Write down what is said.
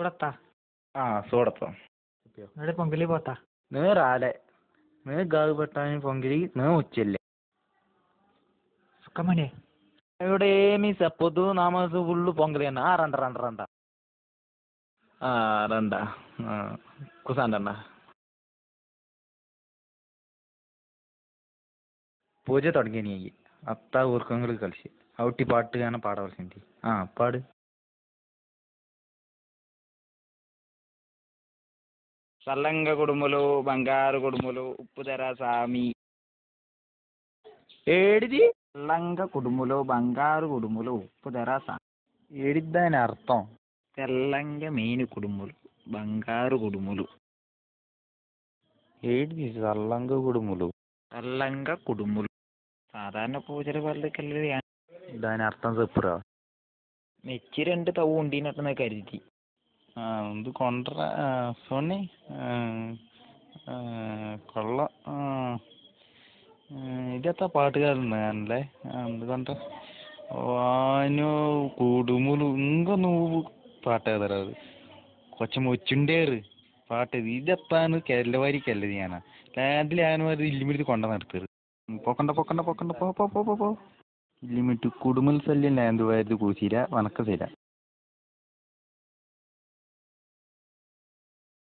చూడత్తా చూడతాం నడే పొంగిలి పోతా నేను రాలే నేను గాగు పెట్టడానికి పొంగిలి నేను వచ్చేళ్ళే సుఖమణి ഇവിടെ ఏమీ చెప్పొద్దు నా మనసు ఫుల్ పొంగలేనా రండ రండ రండ ఆ, రండ ఆ, కూసండి అన్న పూజ తొడగినాయి అత్త ఊరుకంగులు కలిసి అవుటి పాటుగానే పాడవలసింది ఆ, పాడు సల్లంగ కుడుములు బంగారు కుడుములు ఉప్పు ధర సామి. ఏడిది? సల్లంగ కుడుములు బంగారు కుడుములు ఉప్పు ధర సామి. ఏడిది దాని అర్థం. తెల్లంగ మీను కుడుములు బంగారు కుడుములు. ఏడిది సల్లంగ కుడుములు? సల్లంగ కుడుములు. సాధారణ పూజల వాళ్ళకి దాని అర్థం చెప్పురా. మెచ్చి రెండు తవ్వు ఉండినట్టు నాకు అరిది ಒಂದು ಕೊಂಡರೆ ಸೋನಿ കൊള്ള. ഇതെത്ര പാട്ടുകാരനാണല്ലേ എന്തുകൊണ്ട് ഓന് കുടുമുಲು നിങ്ങൾക്കൊന്ന് പാട്ട് ഏതാറത് കൊച്ച മൊച്ചുണ്ടേറ് പാട്ട് ഇതെത്താണ് കെല്ലവാരിക്കല്ലത് ഞാനാ. ലാൻഡിൽ ആനമാർ ഇല്ലിമിട്ട് കൊണ്ട നടത്തറ് പൊക്കണ്ട പൊക്കണ്ട പൊക്കണ്ട പോ പോ പോ പോ ഇല്ലിമിട്ട് കുടുമുൽ ശല്യം ലാൻഡ് വാരി കൂശിര വണക്ക